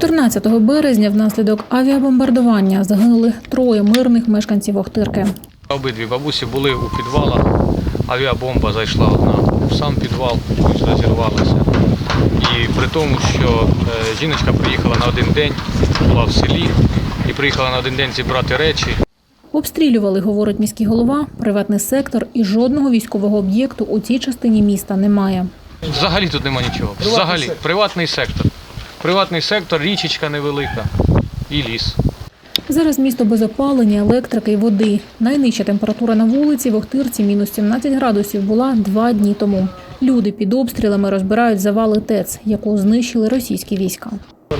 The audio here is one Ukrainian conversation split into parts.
14 березня внаслідок авіабомбардування загинули троє мирних мешканців Охтирки. Обидві бабусі були у підвалах. Авіабомба зайшла одна в сам підвал, розірвалася. І при тому, що е, жіночка приїхала на один день, була в селі і приїхала на один день зібрати речі. Обстрілювали, говорить міський голова, приватний сектор і жодного військового об'єкту у цій частині міста немає. Взагалі тут нема нічого. Взагалі, приватний сектор. Приватний сектор, річечка невелика і ліс. Зараз місто без опалення, електрики і води. Найнижча температура на вулиці в Охтирці мінус 17 градусів була два дні тому. Люди під обстрілами розбирають завали ТЕЦ, яку знищили російські війська.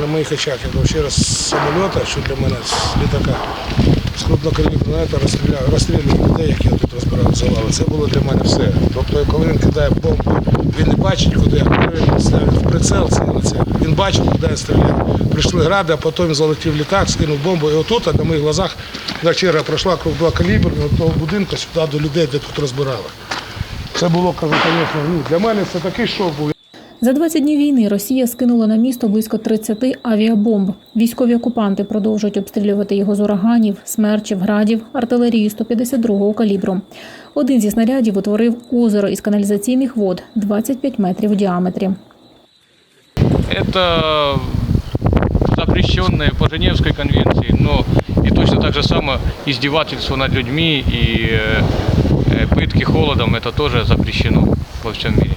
На моїх очах я ще раз з самоліта, що для мене з літака, з крупнокаліберного це розстріляв, людей, які тут розбирають завали. Це було для мене все. Тобто, коли він кидає бомбу, він не бачить, куди я в прицел цілиться. Він бачить, куди я стріляє. Прийшли гради, а потім залетів літак, скинув бомбу. І отут, а на моїх глазах, на черга пройшла крупнокаліберного того будинку сюди до людей, де тут розбирали. Це було, кажу, звісно, ну, для мене це такий шок був. За 20 днів війни Росія скинула на місто близько 30 авіабомб. Військові окупанти продовжують обстрілювати його з ураганів, смерчів, градів, артилерії 152-го калібру. Один зі снарядів утворив озеро із каналізаційних вод 25 метрів у діаметрі. Это запрещенное по Женевской конвенции, но и точно так же само издевательство над людьми и э, э, пытки холодом, это тоже запрещено во всем мире.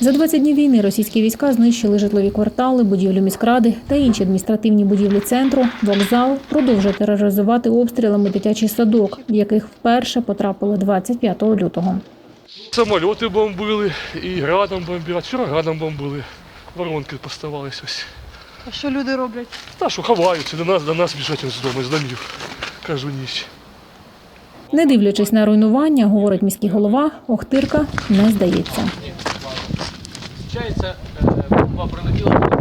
За 20 днів війни російські війська знищили житлові квартали, будівлю міськради та інші адміністративні будівлі центру. Вокзал продовжує тероризувати обстрілами дитячий садок, в яких вперше потрапили 25 лютого. Самольоти бомбили, і градом бомбили, вчора градом бомбили. Воронки поставалися ось. А що люди роблять? Та що ховаються, до нас, до нас біжать з дому, з домів. Кажу ніч. Не дивлячись на руйнування, говорить міський голова, Охтирка не здається. Получается, бомба прилетіла